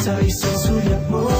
sa isang sulat mo.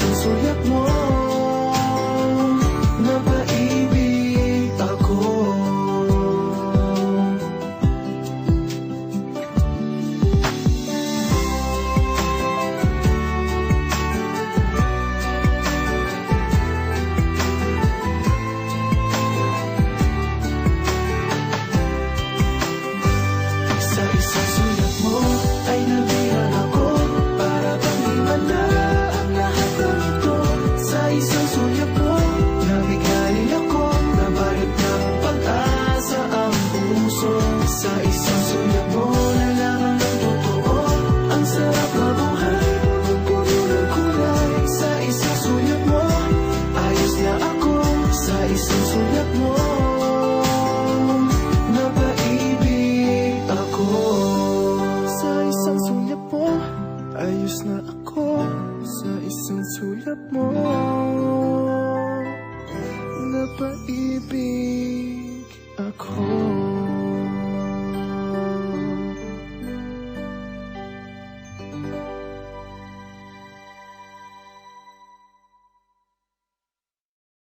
faces more.